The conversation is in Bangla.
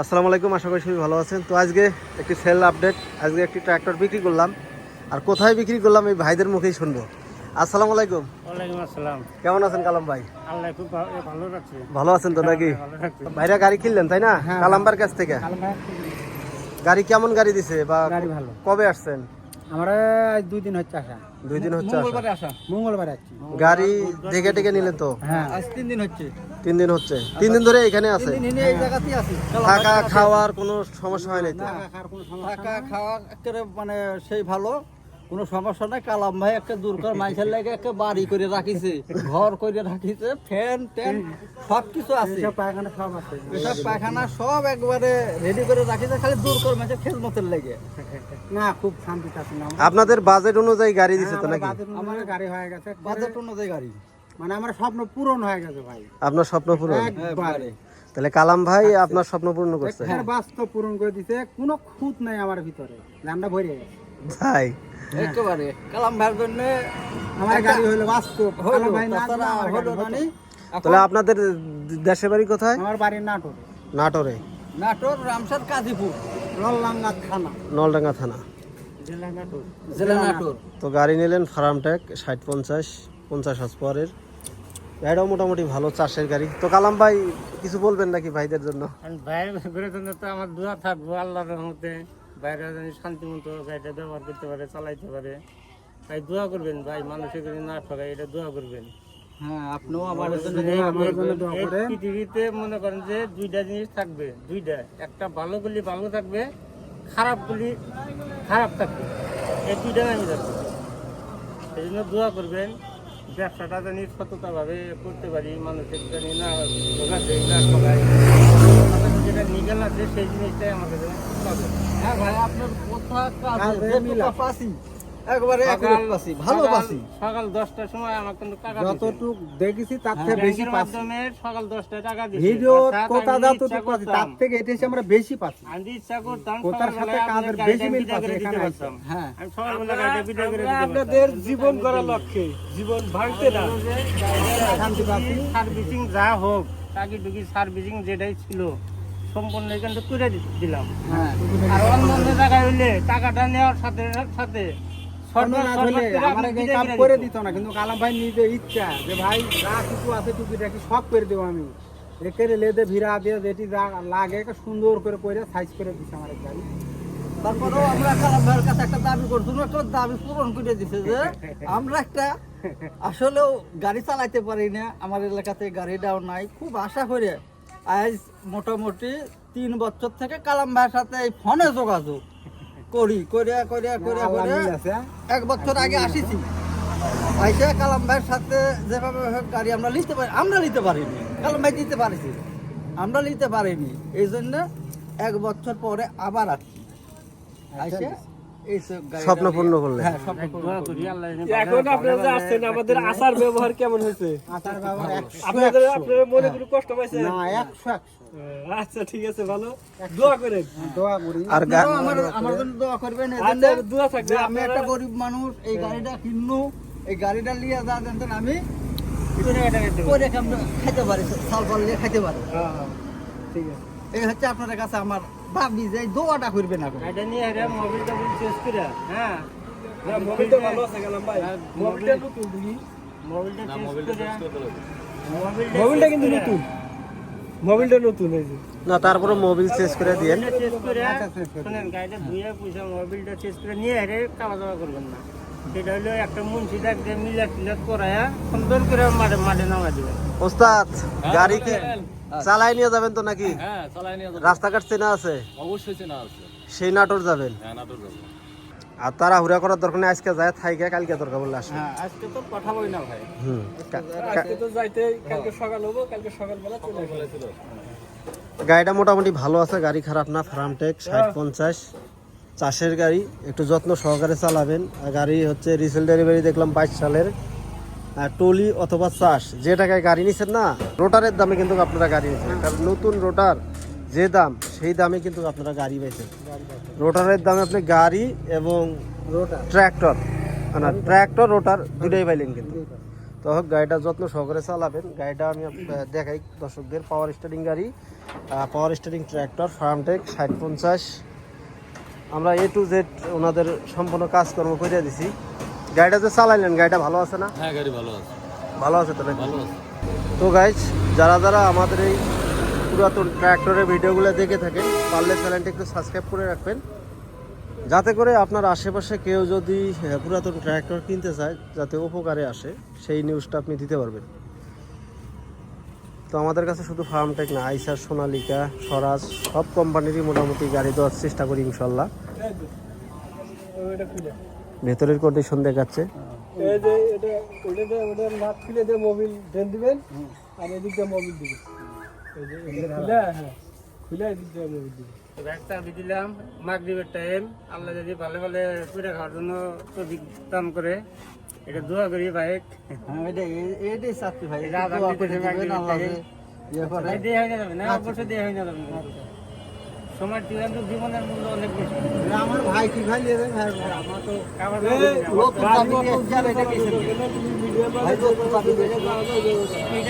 আসসালামু আলাইকুম আশা করি সবাই ভালো আছেন। তো আজকে একটি সেল আপডেট আজকে একটি ট্র্যাক্টর বিক্রি করলাম। আর কোথায় বিক্রি করলাম এই ভাইদের মুখেই শুনব। আসসালামু আলাইকুম। ওয়ালাইকুম আসসালাম। কেমন আছেন কালাম ভাই? আল্লাহ খুব ভালো রাখছে। ভালো আছেন তো নাকি? ভাইরা গাড়ি কিনলেন তাই না? কালাম্বার কাছ থেকে? গাড়ি কেমন গাড়ি দিছে বা গাড়ি ভালো। কবে আসছেন? আমরা দুই দিন হচ্ছে আসা। দুই দিন হচ্ছে আসা। আসা। মঙ্গলবার আসছি। গাড়ি দেখে টেকে নিলেন তো? হ্যাঁ। আজ তিন দিন হচ্ছে। তিন দিন হচ্ছে। তিন দিন ধরে এখানে আছে? আছি। থাকা খাওয়ার কোনো সমস্যা হয় নাই। থাকা খাওয়া একেবারে মানে সেই ভালো। কোনো সমস্যা নাই কালাম ভাই একটা দূর করে মাইসের লাগে একটা বাড়ি করে রাখিছে ঘর করে রাখিছে ফ্যান ট্যান সব কিছু আছে পায়খানা সব আছে। এসব পায়খানা সব একবারে রেডি করে রাখিছে খালি দূর করে মাইসে খেজমতের লেগে। না খুব শান্তি আছে না। আপনাদের বাজেট অনুযায়ী গাড়ি দিছে তো নাকি? আমার গাড়ি হয়ে গেছে বাজেট অনুযায়ী গাড়ি। মানে আমার স্বপ্ন পূরণ হয়ে গেছে ভাই। আপনার স্বপ্ন পূরণ? একবারে। তাহলে কালাম ভাই আপনার স্বপ্ন পূর্ণ করছে। হ্যাঁ বাস্তব পূরণ করে দিতে কোনো খুঁত নাই আমার ভিতরে আমরা ভরে গেছি। তাই একেবারে। কালাম ভাইয়ের জন্য আমার গাড়ি হলো বাস্তব কালাম ভাই না দিলে আমার গাড়ি হতো। না। তাহলে আপনাদের দেশের বাড়ি কোথায়? আমার বাড়ি নাটোর। নাটোরে। নাটোর রামসার কাজীপুর। রল্লাঙ্গা থানা। নলডাঙ্গা থানা। জেলা নাটোর। জেলা নাটোর। তো গাড়ি নিলেন ফার্ম ট্যাগ ষাট পঞ্চাশ পঞ্চাশ হাজ পরের গাড়িটাও মোটামুটি ভালো চাষের গাড়ি। তো কালাম ভাই কিছু বলবেন নাকি ভাইদের জন্য? বাইরের জন্য তো আমার দোয়া থাকব আল্লাহর রহমতে। বাইরে যেন শান্তি মতো গাড়িটা ব্যবহার করতে পারে চালাইতে পারে। তাই দোয়া করবেন ভাই মানুষের যদি না ঠকায় এটা দোয়া করবেন। হ্যাঁ আপনিও আমার জন্য এই- আমার জন্য দোয়া এই করেন। পৃথিবীতে মনে করেন যে দুইটা জিনিস থাকবে দুইটা। একটা ভালো করলে ভালো থাকবে খারাপ করলে খারাপ থাকবে। এই দুইটা আমি থাকবে এই জন্য দোয়া করবেন ব্যবসাটা জানি সততাভাবে করতে পারি মানুষের জানি না ঠকাতে না ঠকায়। যেটা নিগেল আছে সেই জিনিসটাই আমাদের পাবে হ্যাঁ ভাই আপনার কথা কাজে কাজে যেটুকু মিল। পাসি একবারে accurate সকাল- পাসি। সকাল দশটার সময় আমার কিন্তু টাকা যতটুক দেখেছি তার হ্যাঁ, থেকে বেশি পাচ্ছি সকাল দশটায় টাকা দিছে। ভিডিও কথা আমি পাচ্ছি তার থেকে এটা আমরা বেশি পাচ্ছি আমি ইচ্ছা করতাম কোথার সাথে কাজের বেশি মিল বিদা করে পাচ্ছে দিতে এখানে পারতাম। হ্যাঁ। আমি সকালবেলা গাড়িটা বিদা করে আপনাদের জীবন করার লক্ষ্যে। জীবন ভাঙতে না। শান্তি পাচ্ছি। সার্ভিসিং যা হোক টাকি টুকি সার্ভিসিং যেটাই ছিল। সম্পূর্ণ এখানটা করে দিলাম। হ্যাঁ। আর অন্য জায়গায় হইলে টাকাটা নেওয়ার সাথে সাথে করে দিত। না কিন্তু কালাম ভাই নিজে ইচ্ছা যে ভাই যা কিছু আছে টুকিটাকি সব করে দেবো আমি। একের লেদে ভিড়া দিয়ে যেটি লাগে সুন্দর করে করে সাইজ করে দিচ্ছে আমার গাড়ি তারপরেও আমরা কালাম ভাইয়ের কাছে একটা দাবি একটা দাবি পূরণ করে দিছে যে আমরা একটা আসলেও গাড়ি চালাইতে পারি না আমার এলাকাতে গাড়িটাও নাই। খুব আশা করে আজ মোটামুটি তিন বছর থেকে কালাম ভাইয়ের সাথে এই ফোনে যোগাযোগ করি করিয়া করিয়া করিয়া করিয়া এক বছর আগে আসিছি। আইসা কালাম ভাইয়ের সাথে যেভাবে গাড়ি আমরা নিতে পারি আমরা নিতে পারিনি। কালাম ভাই দিতে পারিছি। আমরা নিতে পারিনি। এই জন্য এক বছর পরে আবার আসছি। আইসা এই সব গাড়িটা স্বপ্ন পূর্ণ করলেন। হ্যাঁ এখন আপনারা যে আসছেন আমাদের আচার ব্যবহার কেমন হয়েছে? আপনাদের আপনারা মনে কোনো কষ্ট পাইছেন? না একশো একশো। আচ্ছা ঠিক আছে ভালো। দোয়া করেন। দোয়া করি। আর আমার আমার জন্য দোয়া করবেন এই আচ্ছা দোয়া থাকবে আমি একটা গরিব মানুষ এই গাড়িটা কিনু এই গাড়িটা নিয়ে যা জানতেন আমি করে খাইতে পারি পাল দিয়ে খাইতে পারি। হ্যাঁ, হ্যাঁ, ঠিক আছে। এই হচ্ছে আপনাদের কাছে আমার ভাবি যে দোয়াটা করবে না এটা নিয়ে এটা মোবিলটা চেঞ্জ করে হ্যাঁ? মোবিলটা ভালো আছে গেলাম ভাই। নতুন দেখি মোবিলটা চেঞ্জ করে। মোবিলটা কিন্তু নতুন। মোবিলটা নতুন এই যে। না তারপরে মোবাইল চেঞ্জ করে দিয়ে। চেঞ্জ করে আচ্ছা, চেঞ্জ করে শুনেন গাড়িটা ধুয়ে পয়সা মোবিলটা চেঞ্জ করে নিয়ে হেরে কাবা দাবা করবেন না। সেটা হলো একটা মুন্সি করায়া সুন্দর করে মাঠে মাঠে নামা দিবেন ওস্তাদ গাড়ি কি চালাই নিয়ে যাবেন তো নাকি? হ্যাঁ চালাই নিয়ে যাব রাস্তাঘাট চেনা আছে? অবশ্যই চেনা আছে। সেই নাটোর যাবেন? হ্যাঁ নাটোর যাব। আর তারা হুড়া করার দরকার নেই আজকে যায় থাইকে কালকে দরকার বলে আসে হ্যাঁ আজকে তো পাঠাবোই না ভাই। হুম আজকে তো যাইতে কালকে সকাল হব কালকে সকালবেলা চলে আসব। গাড়িটা মোটামুটি ভালো আছে গাড়ি খারাপ না ফার্মটেক ষাট পঞ্চাশ। চাষের গাড়ি একটু যত্ন সহকারে চালাবেন। আর গাড়ি হচ্ছে রিসেল ডেলিভারি দেখলাম বাইশ সালের। আর টলি অথবা চাষ যে টাকায় গাড়ি নিচ্ছেন না রোটারের দামে কিন্তু আপনারা গাড়ি নিচ্ছেন কারণ নতুন রোটার যে দাম সেই দামে কিন্তু আপনারা গাড়ি পাইছেন। রোটারের দামে আপনি গাড়ি এবং ট্র্যাক্টর না ট্র্যাক্টর রোটার দুটাই পাইলেন কিন্তু। তো হোক গাড়িটা যত্ন সহকারে চালাবেন। গাড়িটা আমি দেখাই দর্শকদের পাওয়ার স্টারিং গাড়ি পাওয়ার স্টারিং ট্র্যাক্টর ফার্মটেক ষাট পঞ্চাশ। আমরা এ টু জেড ওনাদের সম্পূর্ণ কাজকর্ম করে দিছি। গাড়িটা যে চালাইলেন গাড়িটা ভালো আছে না? হ্যাঁ গাড়ি ভালো আছে। ভালো আছে তো নাকি ভালো আছে। তো গাইজ যারা যারা আমাদের এই পুরাতন ট্র্যাক্টরের ভিডিওগুলো দেখে থাকেন পারলে চ্যানেলটা একটু সাবস্ক্রাইব করে রাখবেন। যাতে করে আপনার আশেপাশে কেউ যদি আহ, পুরাতন ট্র্যাক্টর কিনতে চায় যাতে উপকারে আসে সেই নিউজটা আপনি দিতে পারবেন। তো আমাদের কাছে শুধু ফার্মটেক না আইসার সোনালিকা স্বরাজ সব কোম্পানিরই মোটামুটি গাড়ি দেওয়ার চেষ্টা করি ইনশাল্লাহ। ভেতরের কন্ডিশন দেখাচ্ছে। এই যে এটা ওটা দিয়ে ওটা নাট খুলে দিবেন। হ্যাঁ খুলে এদিক দিয়ে মোবিল দিবেন ব্যাগ চাবি দিলাম মাগরিবের টাইম আল্লাহ যদি ভালো ভালো পুরে খাওয়ার জন্য তৌফিক দান করে। এটা দোয়া করি বাইক হ্যাঁ এটাই চাচ্ছি ভাই এটা আদান দিতেছে মাগরিবের টাইম দিয়ে হয়ে যাবে না? অবশ্যই দিয়ে হয়ে যাবে। সময় কিন্তু জীবনের মূল্য অনেক বেশি। আমার ভাই কি ভাই ভাই। আমার তো? ভাই।